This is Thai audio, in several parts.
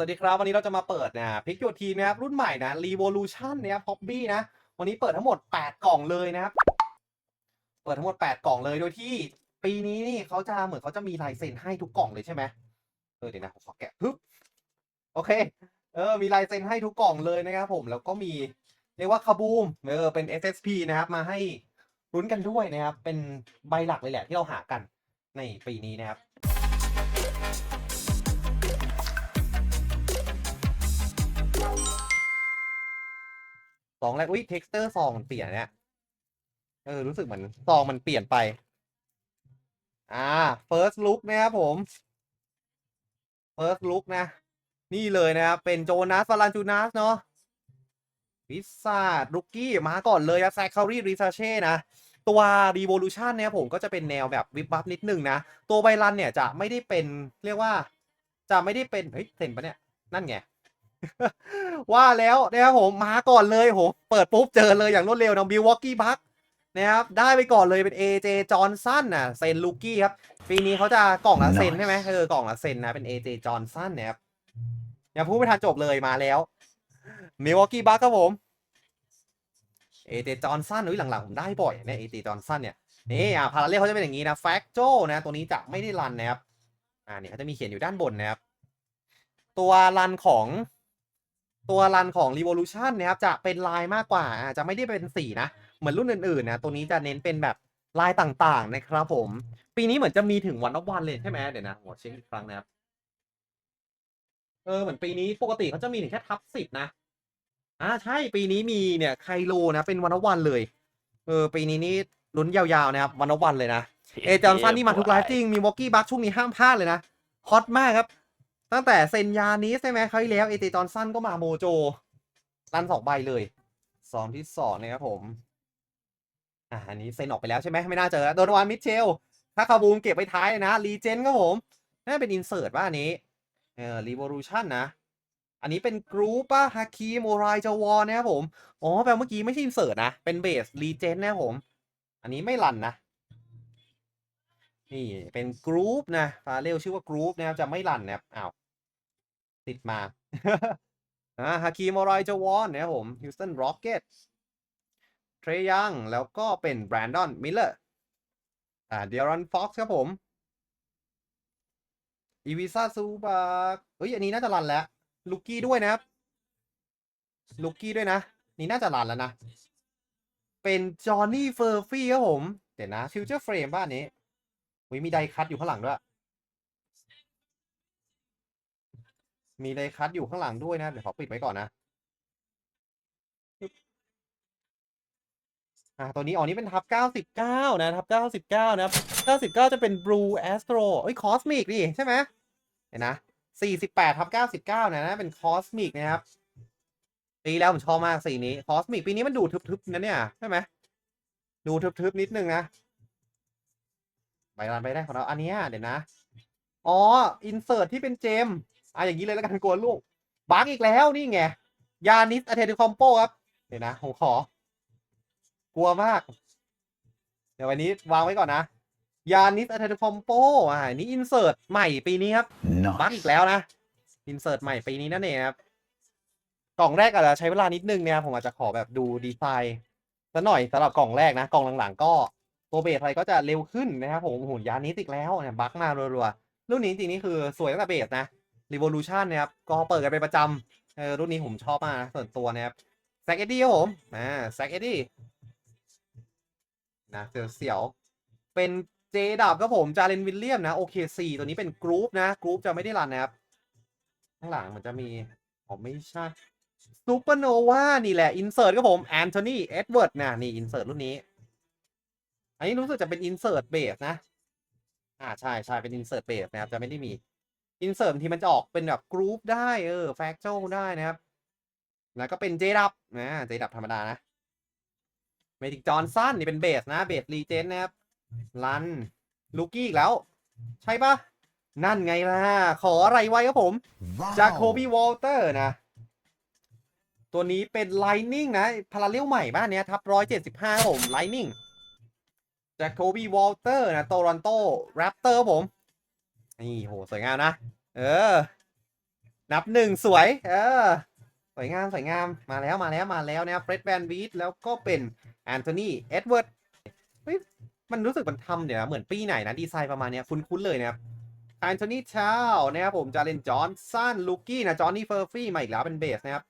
สวัสดีครับ วันนี้เราจะมาเปิดนะพิกโยทีนะครับรุ่นใหม่นะ Revolution นะครับ Hobby นะ วันนี้เปิดทั้งหมด 8 กล่องเลยนะครับ เปิดทั้งหมด 8 กล่องเลยโดยที่ ปีนี้นี่เขาจะเหมือนเขาจะมีลายเซ็นให้ทุกกล่องเลยใช่ไหมเออเดี๋ยวนะผมขอแกะปึ๊บโอเค เออมีลายเซ็นให้ทุกกล่องเลยนะครับผมแล้วก็มีเรียกว่าคาบูมเออเป็น SSP นะครับมาให้รุ้นกันด้วยนะครับ เป็นใบหลักเลยแหละที่เราหากันในปีนี้นะครับ ซองแรกอุ้ยเท็กซ์เตอร์ซองมันเปลี่ยนเนี่ยเออรู้สึกเหมือนซองมันเปลี่ยนไป อ่า first look นะครับผม first look นะ นี่เลยนะครับเป็นโจนาสฟารันจูนัสเนาะวิซาดรุกกี้มาก่อนเลยอะแซคคารีรีซาเช่นะ ตัว Revolution เนี่ยผมก็จะเป็นแนวแบบวิบวับนิดนึงนะ ตัวไบรันเนี่ยจะไม่ได้เป็นเรียกว่า จะไม่ได้เป็น เฮ้ยเซ็นปะเนี่ย นั่นไง ว่าแล้วนะครับผมมาก่อนเลยโหเปิดปุ๊บเจอเลยอย่างรวดเร็วนะบิววอกกี้บัคนะครับได้ไปก่อนเลยเป็น AJ จอห์นสันน่ะเซนลูกี้ครับปีนี้เขาจะกล่องละเซนใช่ไหมเออกล่องละเซนนะเป็น AJ จอห์นสันนะครับอย่าพูดไม่ทันจบเลยมาแล้วมิววอกกี้บัคครับผม AJ จอห์นสันอุ้ยหลังๆผมได้บ่อยเนี่ย AJ จอห์นสันเนี่ยนี่อะพาราเรลเขาจะเป็นอย่างนี้นะแฟกโจนะตัวนี้จะไม่ได้รันนะครับอ่านี่เขาจะมีเขียนอยู่ด้านบนนะครับตัวรันของ ตัวรันของ Revolution นะครับจะเป็นลายมากกว่าอ่าจะไม่ได้เป็นสีนะ เหมือนรุ่นอื่นๆนะตัวนี้จะเน้นเป็นแบบลายต่างๆนะครับผม ปีนี้เหมือนจะมีถึงวันอวันเลยใช่ไหมเดี๋ยวนะหัวเช็คอีกครั้งนะครับ เออเหมือนปีนี้ปกติเขาจะมีถึงแค่ทับสิบนะอ่าใช่ปีนี้มีเนี่ยไคโลนะเป็นวันอวันเลย เออ ปีนี้นี่ลุ้นยาวๆนะครับวันอวันเลยนะเอจอห์นสันนี่มาทุกไลฟ์จริงมีวอกกี้บัคช่วงนี้ห้ามพลาดเลยนะฮอตมากครับ ตั้งแต่เซนยานี้ใช่ไหมคราวที่แล้วเอเจจอนสั้นก็มาโมโจรันสองใบเลยซองที่สองนะครับผม อ่าอันนี้เซนออกไปแล้วใช่ไหมไม่น่าเจอโดนวานมิเชลถ้าคาบูมเก็บไปท้ายนะรีเจนครับผมน่าเป็นอินเสิร์ตว่าอันนี้เออรี o ว u ชันนะ อันนี้เป็นกรุ๊ปป่ะฮาคีโมไรจาวอนะครับผม อ๋อแปลเมื่อกี้ไม่ใช่อินเสิร์ตนะ เป็นเบสรีเจนนะครับผม อันนี้ไม่รันนะ นี่เป็นกรุ๊ปนะฟาเรลชื่อว่ากรุ๊ปนะครับจะไม่รันนะครับอ้าวติดมาอ่าฮาคีมอรอยจวอนนะครับผมฮิวสตันร็อกเก็ตเทรยัง แล้วก็เป็นแบรนดอนมิลเลอร์อ่าเดียรอนฟ็อกซ์ครับผมอีวิซาซูบาเฮ้ยอันนี้น่าจะรันแล้วลูกี้ด้วยนะครับลูกี้ด้วยนะ นี่น่าจะรันแล้วนะ เป็นจอห์นนี่เฟอร์ฟี่ครับผม เดี๋ยวนะฟิวเจอร์เฟรมบ้านนี้ เฮ้ยมีไดคัตอยู่ข้างหลังด้วย มีไดคัตอยู่ข้างหลังด้วยนะ เดี๋ยวขอปิดไว้ก่อนนะ อ่าตัวนี้อ๋อนี่เป็นทับ99นะทับ99นะครับ99จะเป็น Blue Astro เอ้ย Cosmic ดิใช่ไหมเห็นนะ48ทับ99นะนะเป็น Cosmic นะครับปีแล้วผมชอบมากสีนี้ Cosmic ปีนี้มันดูทึบๆนะเนี่ยใช่ไหมดูทึบๆนิดนึงนะ ไปรันไปได้ของเราอันเนี้ยเดี๋ยวนะ อ๋อ อินเสิร์ตที่เป็นเจมอะอย่างนี้เลยแล้วกันกลัวลูกบักอีกแล้วนี่ไง ยานิสอะเทติคอมโปครับ เดี๋ยวนะผมขอ กลัวมาก เดี๋ยววันนี้วางไว้ก่อนนะ ยานิสอะเทติคอมโปอ่านี่อินเสิร์ตใหม่ปีนี้ครับ บักอีกแล้วนะ อินเสิร์ตใหม่ปีนี้นั่นเองครับ กล่องแรกอาจจะใช้เวลานิดนึงเนี่ยผมอาจจะขอแบบดูดีไซน์สักหน่อยสำหรับกล่องแรกนะ กล่องหลังๆก็ ตัวเบสอะไรก็จะเร็วขึ้นนะครับผมหุ่นยานิสอีกแล้วเนี่ยบักมารัวๆรุ่นนี้จริงนี่คือสวยตั้งแต่เบสนะ Revolution นะครับก็เปิดกันเป็นประจำเออรุ่นนี้ผมชอบมากนะส่วนตัวนะครับแซกเอ็ดดี้ครับผมอ่าแซกเอ็ดดี้นะเสียวเสียวๆเป็นเจดับครับผมจาเลนวิลเลียมนะโอเคซีตัวนี้เป็นกรุ๊ปนะกรุ๊ปจะไม่ได้รันนะครับข้างหลังมันจะมีอ๋อไม่ใช่ซูเปอร์โนวานี่แหละอินเสิร์ตครับผมแอนโทนีเอ็ดเวิร์ดนะนี่อินเสิร์ตรุ่นนี้ อันนี้รู้สึกจะเป็นอินเสิร์ตเบสนะ อ่าใช่ใช่เป็นอินเสิร์ตเบสนะครับ จะไม่ได้มีอินเสิร์ตที่มันจะออกเป็นแบบกรุ๊ปได้เออแฟกโจได้นะครับ แล้วก็เป็นเจดับนะเจดับธรรมดานะเมดิกจอห์นสันนี่เป็นเบสนะเบสรีเจนนะครับลันลูกี้อีกแล้ว ใช่ปะนั่นไงล่ะ ขออะไรไว้ครับผม จาโคบีวอลเตอร์นะ ตัวนี้เป็นไลนิ่งนะ พาราเรลใหม่บ้านเนี้ยทับร้อยเจ็ดสิบห้าผมไลนิ่ง จาโคบีวอลเตอร์นะโตรอนโตแรปเตอร์ผม นี่โหสวยงามนะ เออ นับหนึ่งสวย เออ สวยงามสวยงามมาแล้วมาแล้วมาแล้วนะเฟร็ดแวนวีดแล้วก็เป็นแอนโทนีเอ็ดเวิร์ดเฮ้ยมันรู้สึกมันทำเดี๋ยวนะเหมือนปีไหนนะ ดีไซน์ประมาณเนี้ยคุ้นๆเลยนะครับแอนโทนีชาวนะครับผมจาเลนจอห์นสันลูกี้นะจอห์นนี่เฟอร์ฟี่มาอีกแล้วเป็นเบสนะครับ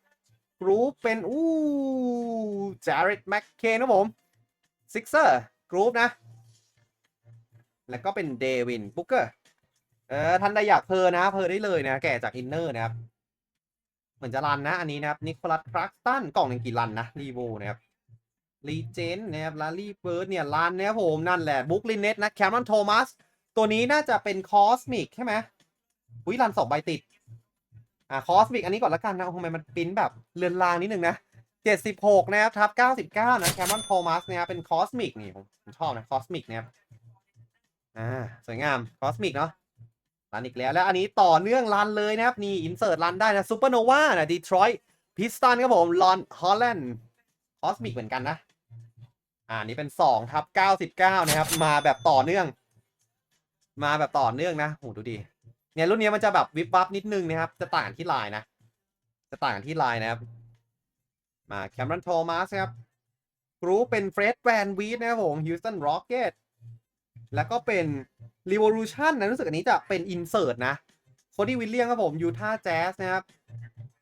กรุ๊ปเป็นอู้จาริดแม็กเคนครับผมซิกเซอร์ กรุ๊ปนะ แล้วก็เป็นเดวินบุ๊กเกอร์เออท่านใดอยากเพอนะ เพอได้เลยนะ แก่จากอินเนอร์นะครับ เหมือนจะรันนะ อันนี้นะครับ นิโคลัสครักตันกล่องหนึ่งกี่รันนะรีโวนะครับลีเจนนะครับลารีเบิร์ดเนี่ยรันนะครับผมนั่นแหละบุ๊กลินเน็ตนะแคมรอนโทมัสตัวนี้น่าจะเป็นคอสมิกใช่ไหมอุ้ยรันสองใบติดอ่าคอสมิกอันนี้ก่อนละกันนะทำไมมันปิ้นแบบเลือนลางนิดนึงนะ 76 นะครับทับ 99 นะแคมอนโทมัสนะครับเป็นคอสมิกนี่ผมชอบนะคอสมิกนะครับอ่าสวยงามคอสมิกเนาะรันอีกแล้ว แล้วอันนี้ต่อเนื่องรันเลยนะครับ นี่ อินเสิร์ตรันได้นะซูเปอร์โนวานะดีทรอยต์พิสตันครับผมลอนฮอลแลนด์คอสมิกเหมือนกันนะ อ่านี่เป็น2ทับ99 นะครับ มาแบบต่อเนื่อง มาแบบต่อเนื่องนะโหดูดิเนี่ยรุ่นนี้มันจะแบบวิบวับนิดนึงนะครับ จะต่างที่ลายนะ จะต่างที่ลายนะครับ มาแคมรอนโทมัสครับกรุ๊ปเป็นเฟรดแวนวีดนะครับผมฮิวสตันร็อกเก็ตแล้วก็เป็น Revolution นะรู้สึกอันนี้จะเป็นอินเสิร์ตนะโคดี้วิลเลียมครับผมยูทาห์แจ๊สนะครับ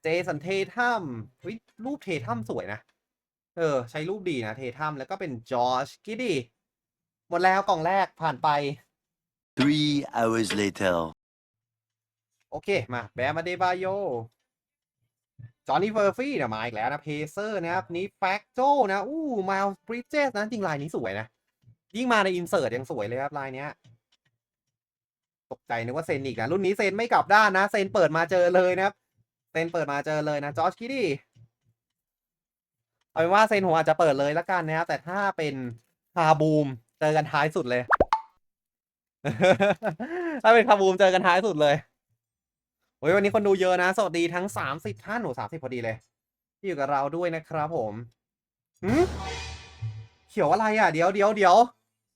เจสันเททัมวิรูปเททัมสวยนะ เออ ใช้รูปดีนะ เททัมแล้วก็เป็นจอร์จกิดดี้หมดแล้วกล่องแรกผ่านไป Three hours later. โอเค มา แบมมาเดบาโย จอห์นนี่เฟอร์ฟี่เนี่ยมาอีกแล้วนะเพเซอร์นะครับนี่แฟกโจนะอู้มาลบริดเจสนะจริงลายนี้สวยนะ ยิ่งมาในอินเสิร์ตยังสวยเลยครับลายเนี้ยตกใจนึกว่าเซนอีกนะ รุ่นนี้เซนไม่กลับด้านนะ เซนเปิดมาเจอเลยนะครับ เซนเปิดมาเจอเลยนะจอร์จคิดดี้เอาเป็นว่าเซนผมอาจจะเปิดเลยละกันนะครับ แต่ถ้าเป็นคาบูมเจอกันท้ายสุดเลย ถ้าเป็นคาบูมเจอกันท้ายสุดเลย โอ้ยวันนี้คนดูเยอะนะ สวัสดีทั้งสามสิบท่านหนูสามสิบพอดีเลย ที่อยู่กับเราด้วยนะครับผมหืมเขียวอะไรอะ เดี๋ยวเดี๋ยวเดี๋ยว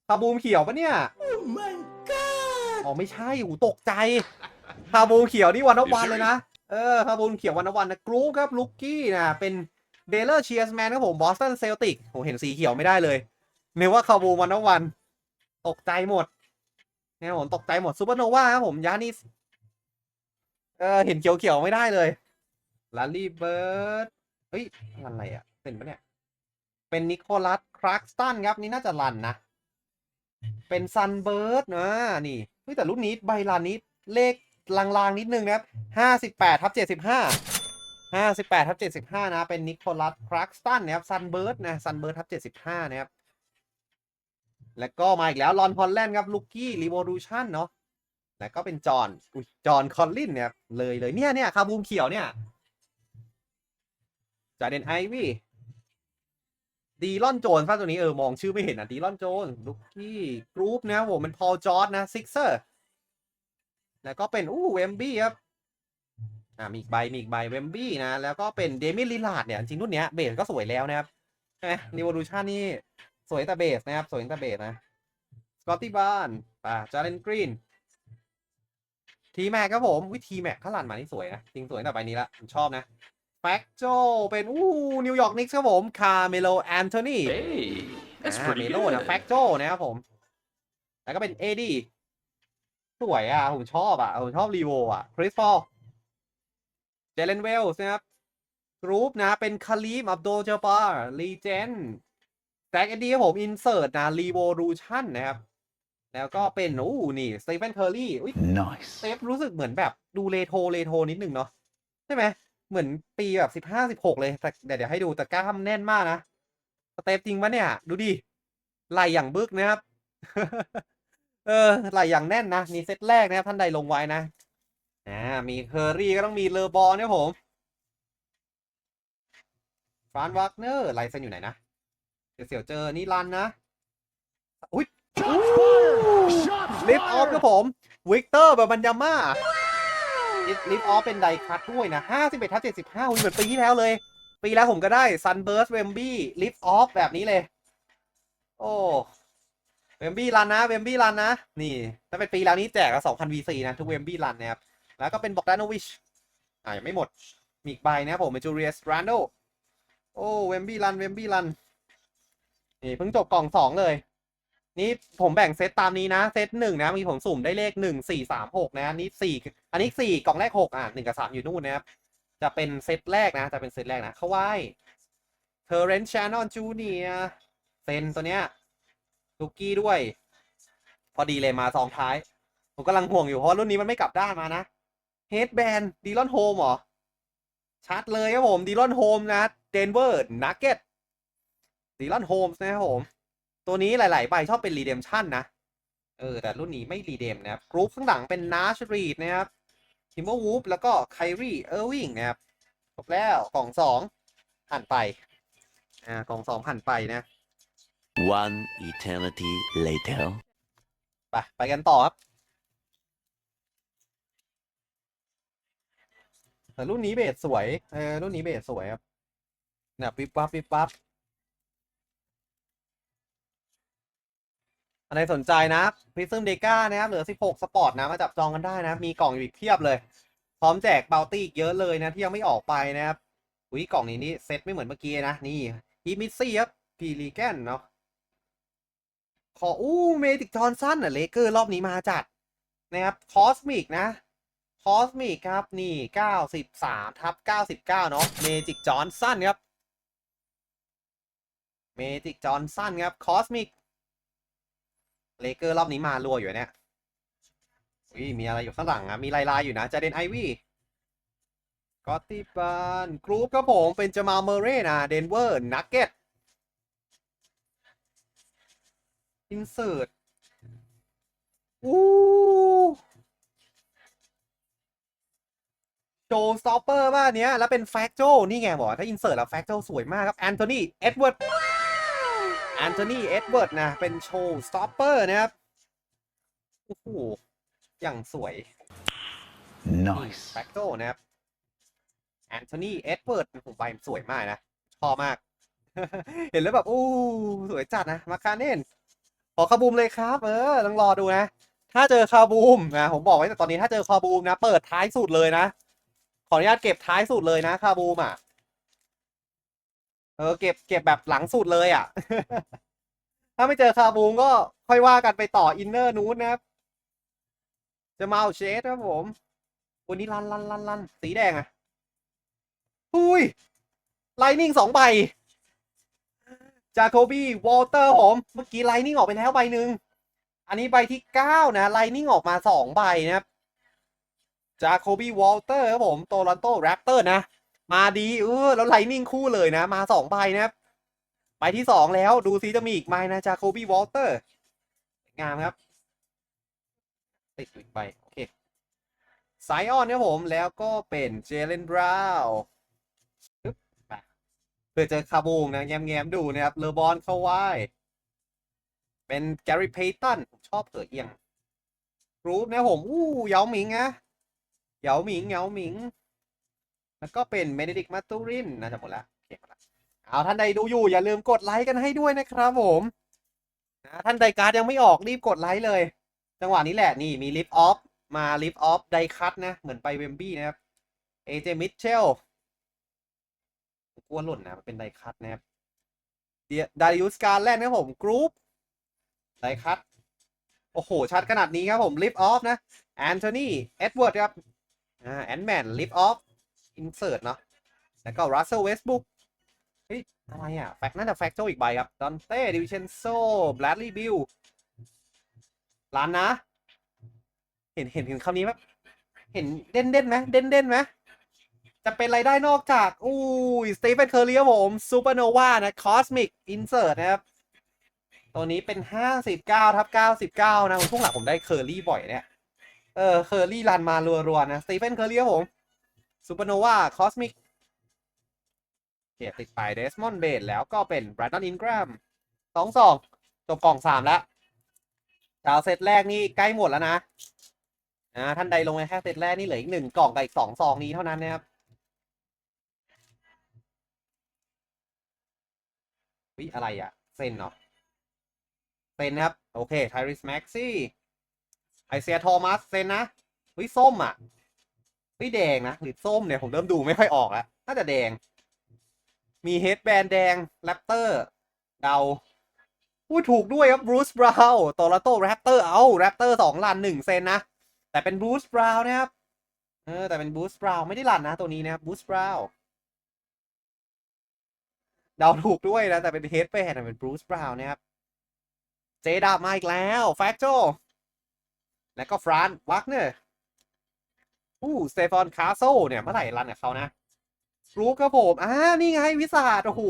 คาบูมเขียวปะเนี่ย Oh my god! อ๋อไม่ใช่หูตกใจคาบูมเขียวนี่วันนวันเลยนะ เออคาบูมเขียววันนวันนะกรูครับลุกกี้นะเป็นเบลเลอร์เชียร์แมนครับผมบอสตันเซลติกผมเห็นสีเขียวไม่ได้เลยนึกว่าคาบูมวันนวัน ตกใจหมดเนี่ยผมตกใจหมดซูเปอร์โนวาครับผมยานิส เออเห็นเขียวๆไม่ได้เลยลาลีเบิร์ดเฮ้ยอะไรอะ เป็นปะเนี่ย เป็นนิโคลัสครักสตันครับ นี่น่าจะรันนะ เป็นซันเบิร์ดนะนี่เฮ้ยแต่รุ่นนี้ใบรันนี้เลขลางๆนิดนึงนะครับห้าสิบแปดทับเจ็ดสิบห้าห้าสิบแปดทับเจ็ดสิบห้านะ เป็นนิโคลัสครักสตันนะครับซันเบิร์ดนะซันเบิร์ดทับเจ็ดสิบห้านะครับ แล้วก็มาอีกแล้วลอนฮอลแลนด์ครับ ลูกี้รีโวลูชั่นเนาะ แล้วก็เป็นจอห์นอุ้ยจอห์นคอลลินเนี่ยเลยเลยเนี่ยเนี่ยคาบูมเขียวเนี่ยจาเดนไอวี่ดีลอนโจนส์ป่ะตัวนี้เออมองชื่อไม่เห็นอะดีลอนโจนลูกกี้กรุ๊ปนะผมเป็นพอลจอร์ดนะซิกเซอร์แล้วก็เป็นอู้เวมบี้ครับอ่ามีอีกใบมีอีกใบเวมบี้นะ แล้วก็เป็นเดมิลิลาดเนี่ย จริงรุ่นเนี้ยเบสก็สวยแล้วนะครับใช่ไหมรีวอลูชันนี่ สวยแต่เบสนะครับ สวยแต่เบสนะสกอตตี้บานป่ะจาเลนกรีน ทีแม็กครับผมวิทีแม็กข้าหลันมานี่สวยนะจริงสวยแต่ใบนี้ละผมชอบนะแฟกโจเป็นอู้นิวยอร์กนิกส์ครับผมคาเมโลแอนโทนี Hey, that's เม pretty โลนะแฟ good. กโจนะครับผม แล้วก็เป็นเอดีสวยอะ ผมชอบอะ ผมชอบรีโวอะคริสฟอลเจเลนเวลส์นะครับกรุ๊ปนะเป็นคาลีมอับโดลเจบาร์ลีเจนแซกเอดีครับผมอินเสิร์ตนะรีโวลูชันนะครับ แล้วก็เป็นอู้นี่สเตฟ e นเคอร์รี่อุ้ย Nice. เซฟรู้สึกเหมือนแบบดูเลโทรเลโทรนิดนึงเนาะใช่ไหมเหมือนปีแบบสิบห้าสิบหกเลยแต่เดี๋ยวเดี๋ยวให้ดูแต่กล้ามแน่นมากนะสเตปจริงปะเนี่ย ดูดิไหลอย่างบึกนะครับ เออไหลอย่างแน่นนะนี่เซตแรกนะครับ ท่านใดลงไว้นะอ่ามีเคอรี่ก็ต้องมีเลอบอลเนี่ยผมฟรานวักเนอร์ไลเซนอยู่ไหนนะเดี๋ยวเสี่ยวเจอนี่รันนะอุ้ย ลิฟออฟครับผมวิกเตอร์แบบบันยาม่าลิฟออฟเป็นไดคัทด้วยนะ51ทับ75เหมือนปีที่แล้วเลย ปีแล้วผมก็ได้ซันเบิร์สเวมบี้ลิฟออฟแบบนี้เลย โอ้เวมบี้รันนะเวมบี้รันนะ นี่ถ้าเป็นปีแล้วนี้แจกละ2,000 VC นะ ทุกเวมบี้รันนะครับ แล้วก็เป็นบอกดานโนวิชอ่ายังไม่หมด มีอีกใบนะผมเป็นจูเลียสรานโดโอ้เวมบี้รันเวมบี้รันนี่เพิ่งจบกล่องสองเลย นี่ผมแบ่งเซตตามนี้นะ เซตหนึ่งนะ มีผมสุ่มได้เลขหนึ่งสี่สามหกนะนนี้สี่อันนี้สี่กล่องแรกหกอะหนึ่งกับสามอยู่นู่นนะครับ จะเป็นเซตแรกนะ จะเป็นเซตแรกนะเขาไว้เทอร์เรนชานอนจูเนียเซนตัวเนี้ยลูกี้ด้วย พอดีเลยมาซองท้าย ผมกำลังห่วงอยู่เพราะรุ่นนี้มันไม่กลับด้านมานะเฮดแบนดีลอนโฮมเหรอ ชัดเลยครับผมดีลอนโฮมนะเดนเวอร์นักเก็ตดีลอนโฮมนะครับผม ตัวนี้หลาย ๆ ใบชอบเป็นรีเดมชั่นนะ เออ แต่รุ่นนี้ไม่รีเดมนะครับกรุ๊ปข้างหลังเป็นนาชรีดนะครับทิมเบอร์วูฟแล้วก็ไครีเออร์วิงนะครับจบแล้วกล่องสองผ่านไปอ่ากล่องสองผ่านไปนะ One eternity later. ไปไปกันต่อครับแต่รุ่นนี้เบสสวยเออรุ่นนี้เบสสวยครับเนี่ยวิบวับวิบวับ อันไหนสนใจนะพิซึมเดก้านะครับเหลือ 16 สปอร์ตนะมาจับจองกันได้นะ มีกล่องอยู่อีกเพียบเลย พร้อมแจกเบลตี้อีกเยอะเลยนะที่ยังไม่ออกไปนะครับอุ้ยกล่องนี้นี่เซตไม่เหมือนเมื่อกี้นะ นี่ฮีมิซี่ครับพีลีแกนเนาะขออู้เมติกจอนสันอะเลเกอร์รอบนี้มาจัดนะครับคอสมิกนะคอสมิกครับ นี่ 93 ทับ 99 เนาะเมจิกจอนสันครับเมจิกจอนสันครับคอสมิก เลเกอร์รอบนี้มารัวอยู่เนี่ยอุ้ยมีอะไรอยู่ข้างหลังอะ มีลายลายอยู่นะจาเดนไอวี่กอตติบานกรุ๊ปครับผม เป็นจามาเมเรนะเดนเวอร์นักเก็ตอินเสิร์ตอู้โจสตอปเปอร์บ้านเนี้ย แล้วเป็นแฟกโจนี่ไงบอกถ้าอินเสิร์ตแล้วแฟกโจสวยมากครับ แอนโทนี เอ็ดเวิร์ด แอนโทนีเอ็ดเวิร์ดนะ เป็นโชว์สต็อปเปอร์นะครับ โอ้โห อย่างสวย Nice. แฟกโจนะครับแอนโทนีเอ็ดเวิร์ดผมใบสวยมากนะ ชอบมาก เห็นแล้วแบบอู้สวยจัดนะ มาคาเน่นขอคาบูมเลยครับ เออต้องรอดูนะ ถ้าเจอคาบูมนะ ผมบอกไว้แต่ตอนนี้ถ้าเจอคาบูมนะ เปิดท้ายสุดเลยนะ ขออนุญาตเก็บท้ายสุดเลยนะคาบูมอะ เออเก็บเก็บแบบหลังสุดเลยอะ ถ้าไม่เจอคาบูมก็ค่อยว่ากันไปต่ออินเนอร์นู้นนะครับจะมาเอาเชดครับผมวันนี้ลันลันลันลันสีแดงอะอุ้ยไลนิ่งสองใบ จาโคบี้วอลเตอร์ผม เมื่อกี้ไลนิ่งออกไปแล้วใบหนึ่ง อันนี้ใบที่เก้านะไลนิ่งออกมาสองใบนะครับ จาโคบี้วอลเตอร์ครับผม โตลอนโตแรปเตอร์นะ มาดีเออแล้วไลนิ่งคู่เลยนะ มาสองใบนะครับใบที่สองแล้วดูซิจะมีอีกไหมนะจาโคบี้วอลเตอร์งามครับ ติดอีกใบโอเคไซออนครับผมแล้วก็เป็นเจเลนบราวน์เพื่อเจอคาบูมนะแง้มๆดูนะครับเลอบอนเข้าไว้เป็นแกรี่เพย์ตันผมชอบเผือเอียงรูปนะผมอู้เหยาหมิงนะเหยาหมิงเหยาหมิง แล้วก็เป็นเมเนดิกมาตูรินน่าจะหมดล้วโอเคหมดล้วเอาท่านใดดูอยู่อย่าลืมกดไลค์กันให้ด้วยนะครับผมนะท่านใดการ์ดยังไม่ออกรีบกดไลค์เลย จังหวะนี้แหละนี่มีลิฟต์ออฟมาลิฟต์ออฟไดคัตนะ เหมือนไปเวมบี้นะครับเอเจมิทเชลกลัวหล่นนะเป็นไดคัตนะครับเดียดาริอุสการแรกนะผมกรุ๊ปไดคัตโอ้โห ชัดขนาดนี้ครับผมลิฟออฟนะแอนโทนีเอ็ดเวิร์ดครับอ่าแอนแมนลิฟออฟ อินเสิร์ตเนาะแล้วก็รัสเซลเวสบุกเฮ้ยอะไรอะ แฟกน่าจะแฟกโจอีกใบครับ ดอนเต้ ดิวิเชนโซแบลลี่บิลล้านนะ เห็นเห็นเห็นคำนี้ไหมเห็นเด่นเด่นไหมเด่นเด่นไหมจะเป็นอะไรได้นอกจาก อู้ยสตีเฟนเคอร์เรียผมซูเปอร์โนวานะคอสมิกอินเสิร์ตนะครับตัวนี้เป็น 59ทับ99 นะช่วงหลังผมได้เคอร์รี่บ่อยเนี่ย เออ เคอร์รี่รันมารัวๆนะสตีเฟนเคอร์เรียผม ซูเปอร์โนวาคอสมิกเกียติดไปเดสมอนเบดแล้วก็เป็นแบรดอนอินกร m มสองสองจบกล่องสามแล้วดาวเซตแรกนี่ใกล้หมดแล้วนะอ่าท่านใดลงไปแค่เซตแรกนี่เหลืออีกหนึ่งกล่องกับอีกสองซองนี้เท่านั้นนะครับวิอะไรอะเซนเนาะเซนนะครับ โอเคไทริสแม็กซี่ไอเซียโทมัสเซนนะวิส้มอะ ไม่แดงนะหรือส้มเนี่ยผมเริ่มดูไม่ค่อยออกแล้วน่าจะแดง มีเฮดแบนแดงแรปเตอร์เดาพูดถูกด้วยครับบรูซบราวน์โตลาโตแรปเตอร์เอาแรปเตอร์สองลันหนึ่งเซนนะ แต่เป็นบรูซบราวน์นะครับเออแต่เป็นบรูซบราวน์ไม่ได้ลันนะ ตัวนี้นะครับบรูซบราวน์เดาถูกด้วยนะ แต่เป็นเฮดแบนเป็นบรูซบราวน์นะครับเจดามาอีกแล้วแฟกโจแล้วก็ฟรานวักเนอร์ อู้สเตฟานคาโซเนี่ยเมื่อไหร่รันกับเขานะกรุ๊ปครับผมอ่านี่ไงวิสาดโอ้โห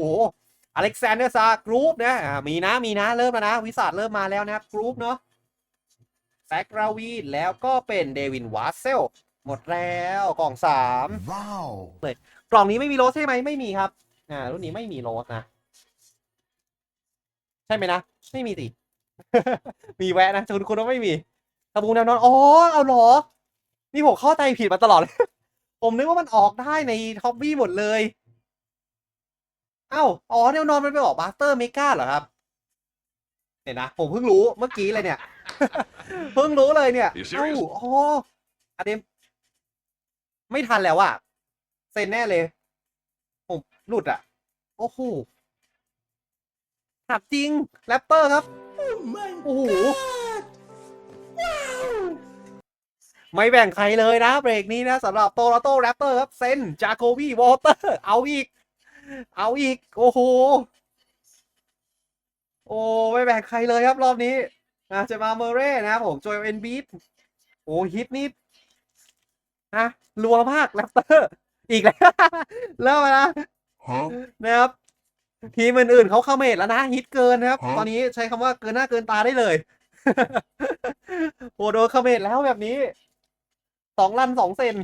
อเล็กซานเดอร์ซากรุ๊ปนะอ่ามีนะมีนะเริ่มแล้วนะ วิสาดเริ่มมาแล้วนะครับกรุ๊ปเนาะแซกราวีนแล้วก็เป็นเดวินวาสเซลหมดแล้วกล่องสาม Wow. กล่องนี้ไม่มีโรสใช่ไหมไม่มีครับอ่ารุ่นนี้ไม่มีโรสนะใช่ไหมนะไม่มีสิมีแวะนะคุณคุณว่าไม่มีตะบูแนวนอนอ๋อเอาเหรอ นี่ผมเข้าใจผิดมาตลอดเลย ผมนึกว่ามันออกได้ในท็อปบี้หมดเลย เอ้า อ๋อแนวนอนมันไปออกบาสเตอร์เมกาเหรอครับเห็นนะ ผมเพิ่งรู้เมื่อกี้เลยเนี่ย เพิ่งรู้เลยเนี่ย You เอ้า serious? อ๋ออันนี้ไม่ทันแล้วอะเซ็นแน่เลย ผมหลุดอะโอ้โหถามจริง แรปเตอร์ครับ โอ้โห ไม่แบ่งใครเลยนะเบรกนี้นะสำหรับโต r โตแรปเตอร์ครับเซนจาโกบีวอเตอร์เอาอีก เอาอีก โอ้โหโอ้ไม่แบ่งใครเลยครับรอบนี้นะจะมาเมเร่นะครับผมโจเอ็นบีทโอ้ฮิตนี่นะรัวมากแรปเตอร์อีกแล้วเริ่มมาแล้ว Huh? นะครับทีมอื่นๆเขาเข้าเมดแล้วนะ ฮิตเกินนะครับฮะตอนนี้ใช้คำว่าเกินหน้าเกินตาได้เลยโอ้โดนเข้าเมดแล้วแบบนี้ สองลันสองเซน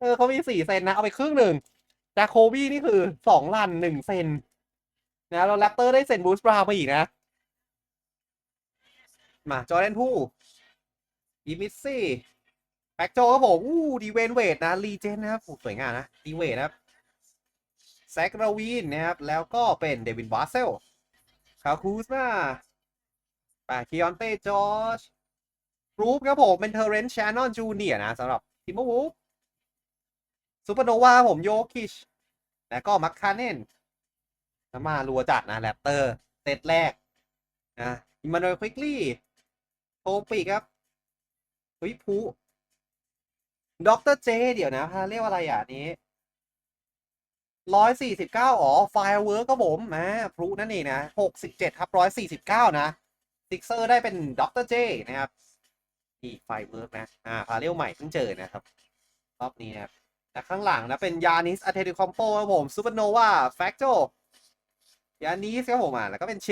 เออเขามีสี่เซนนะ เอาไปครึ่งหนึ่งจาโคบี้นี่คือสองลันหนึ่งเซนนะแล้วแรปเตอร์ได้เซนบูสต์บราวน์มาอีกนะ มาจอร์แดนผู้อีมิสซี่แบ็กโจครับผมอู้ดีเวนเวทนะรีเจนนะครับสวยงามนะดีเวทนะครับแซกราวีนนะครับ แล้วก็เป็นเดวินวาเซลคาคูสมาปาคิออนเต้จอร์จรูปครับผมเป็นเทอร์เรนชานอนจูเนียนะสำหรับ ทิมโมวูฟซูเปอร์โนวาผมโยคิช แล้วก็มัคคาเนนมารัวจัดนะแรปเตอร์เซตแรกนะอิมานอลควิกลี่โทปิกครับเฮ้ยพูด็อกเตอร์เจเดี๋ยวนะพาเรียกว่าอะไรอะนี้ร้อยสี่สิบเก้าอ๋อ ไฟเวิร์กก็ผมนะพลุนั่นเองนะหกสิบเจ็ดทับร้อยสี่สิบเก้านะซิกเซอร์ได้เป็นด็อกเตอร์เจนะครับ ไฟเวิร์กนะ อ่าพาเรียวใหม่เพิ่งเจอนะครับ รอบนี้นะครับและข้างหลังนะเป็นยานิสอะเทติคอมโปครับผมซูเปอร์โนวาแฟกโจยานิสครับผมอะแล้วก็เป็นเช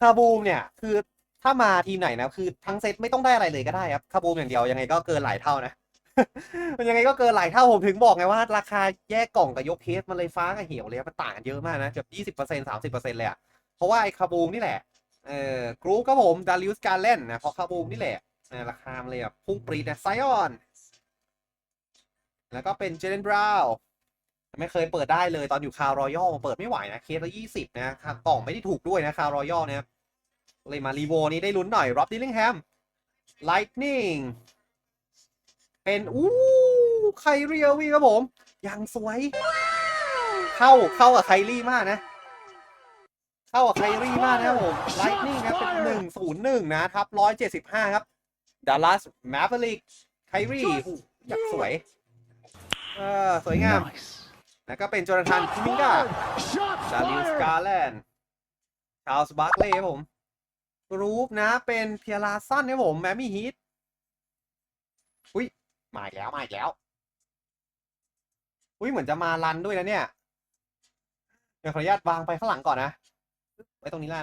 คาบูมเนี่ย คือถ้ามาทีมไหนนะ คือทั้งเซตไม่ต้องได้อะไรเลยก็ได้ครับคาบูมอย่างเดียวยังไงก็เกินหลายเท่านะ มันยังไงก็เกินหลายเท่าผมถึงบอกไงว่า ราคาแยกกล่องกับยกเคสมันเลยฟ้ากับเหวเลยมันต่างกันเยอะมากนะเกือบยี่สิบเปอร์เซ็นต์สามสิบเปอร์เซ็นต์เลยอะเพราะว่าไอ้คาบูมนี่แหละเออกรุ๊ปก็ผมดาริอุสการเล่นนะเพราะคาบูมนี่แหละ เออราคามเลยแบบพุ่งปรีดนะไซออน แล้วก็เป็นเจเลนบราวน์ไม่เคยเปิดได้เลยตอนอยู่คารอยัลเปิดไม่ไหวนะเคสละยี่สิบนะกล่องไม่ได้ถูกด้วยนะคารอยัลนะครับเลยมารีโวนี้ได้ลุ้นหน่อยร็อบดิลลิงแฮมไลท์นิงเป็นอู้ไคเรียวีครับผม ยังสวย เข้าเข้ากับไคลี่มากนะ เข้ากับไคลี่มากนะครับผมไลท์นิงครับเป็นหนึ่งศูนย์หนึ่งนะครับร้อยเจ็ดสิบห้าครับ ดัลลัสแมฟเฟลิกไคลี่อยากสวย เออ สวยงาม Nice. แล้วก็เป็นโจนาธานคิมิงกาดาริอุสกาแลนด์ชาลส์บาร์คเลย์ครับผมกรูปนะ เป็นเพียราซันครับผมแมมี่ฮีทอุ้ย มาอีกแล้ว มาอีกแล้ว อุ้ย เหมือนจะมารันด้วยนะเนี่ย เดี๋ยวขออนุญาตวางไปข้างหลังก่อนนะ ไว้ตรงนี้ละ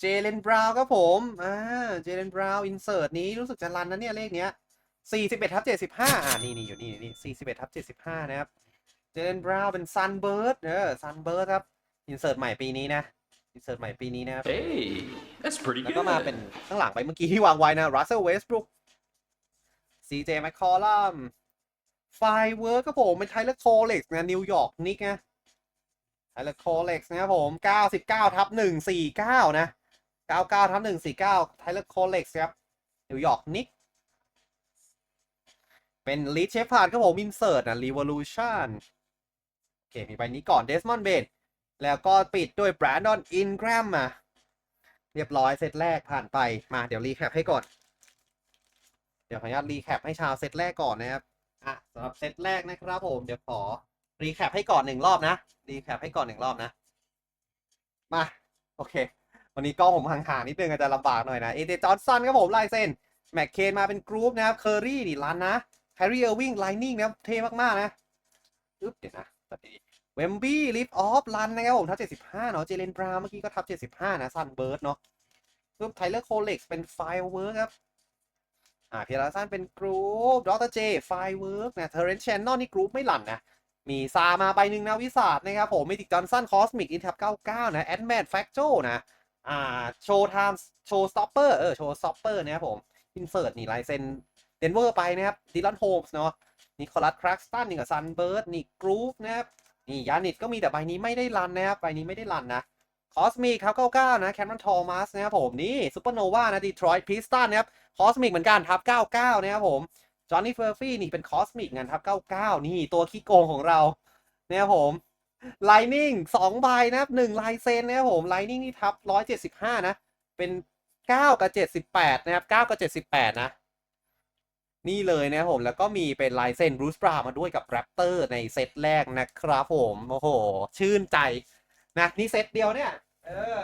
เจเลนบราวน์ครับผมอ่าเจเลนบราวน์อินเสิร์ตนี้รู้สึกจะรันนะเนี่ยเลขเนี้ยสี่สิบเอ็ดทับเจ็ดสิบห้าอ่านี่นี่อยู่นี่นี่สี่สิบเอ็ดทับเจ็ดสิบห้านะครับ เจเลนบราวน์เป็นซันเบิร์ดเออซันเบิร์ดครับ อินเสิร์ตใหม่ปีนี้นะอินเสิร์ตใหม่ปีนี้นะครับ Hey, that's pretty แล้ว good. ก็มาเป็นข้างหลังไปเมื่อกี้ที่วางไว้นะรัสเซลเวสบรุกซีเจแมคคอลัมไฟเวิร์กครับผมเป็นไทเลอร์โคเล็กซ์นะนิวยอร์กนิกนะไทเลอร์โคเล็กซ์นะครับผม 99ทับ149 นะ 99ทับ149ไทเลอร์โคเล็กซ์ครับนิวยอร์กนิกเป็นลีดเชฟพาร์ดครับผมอินเสิร์ตนะ Revolution โอเค มีใบนี้ก่อนเดสมอนเบดแล้วก็ปิดด้วยแบรนดอนอินแกรมมาเรียบร้อยเซตแรกผ่านไปมาเดี๋ยวรีแคปให้ก่อน เดี๋ยวขออนุญาตรีแคปให้ชาวเซตแรกก่อนนะครับอะสำหรับเซตแรกนะครับผมเดี๋ยวขอรีแคปให้ก่อนหนึ่งรอบนะรีแคปให้ก่อนหนึ่งรอบนะ มา โอเค วันนี้กล้องผมห่างๆนิดนึงอาจจะลำบากหน่อยนะ เอเจจอร์สันครับผมลายเซ็นแม็กเคนมาเป็นกรุ๊ปนะครับ เคอรี่นี่รันนะ แฮร์รี่เออร์วิงไลนิ่งนะครับ เท่มาก ๆ นะอึ๊บเดี๋ยวนะตัดดีเวมบี้ลิฟออฟรันนะครับผมทับ75 เนาะ เจเลนบราวเมื่อกี้ก็ทับ 75 นะซันเบิร์ดเนาะปึ๊บไทเลอร์โคเล็กเป็นไฟเวิร์กครับ อ่าเพียร์สันเป็นกรุ๊ปดอตเตอร์เจไฟเวิร์กนะเทเรนเชนนอนนี่กรุ๊ปไม่หลั่นนะ มีซามาใบหนึ่งนะวิสาดนะครับผมมิติกจอนสันคอสมิกอินทับ99 นะแอดแมนแฟกโจนะ อ่าโชว์ไทม์โชว์สต็อปเปอร์เออโชว์สต็อปเปอร์นะครับผมอินเสิร์ตนี่ลายเซ็นเดนเวอร์ไปนะครับดิลันโฮมส์เนาะนิโคลัสครักสตันนี่กับซันเบิร์ดนี่กรูฟนะครับนี่ยานิดก็มีแต่ใบนี้ไม่ได้รันนะครับใบนี้ไม่ได้รันนะคอสมิกครับ99 นะแคมรอนทอมัสนะครับผมนี่ซูเปอร์โนวานะดีทรอยต์พิสตันนะครับคอสมิกเหมือนกันทับ 99 นะครับผมจอห์นนี่เฟอร์ฟี่นี่เป็นคอสมิกงานทับ 99 นี่ตัวขี้โกงของเรานะครับผม ไลนิ่งสองใบนะครับหนึ่งลายเซนนะครับผมไลนิ่งนี่ทับร้อยเจ็ดสิบห้านะ เป็นเก้ากับเจ็ดสิบแปดนะครับเก้ากับเจ็ดสิบแปดนะ นี่เลยนะครับผมแล้วก็มีเป็นลายเซ็นบรูซบรามาด้วยกับแรปเตอร์ในเซตแรกนะครับผม โอ้โห ชื่นใจนะ นี่เซตเดียวเนี่ย เออ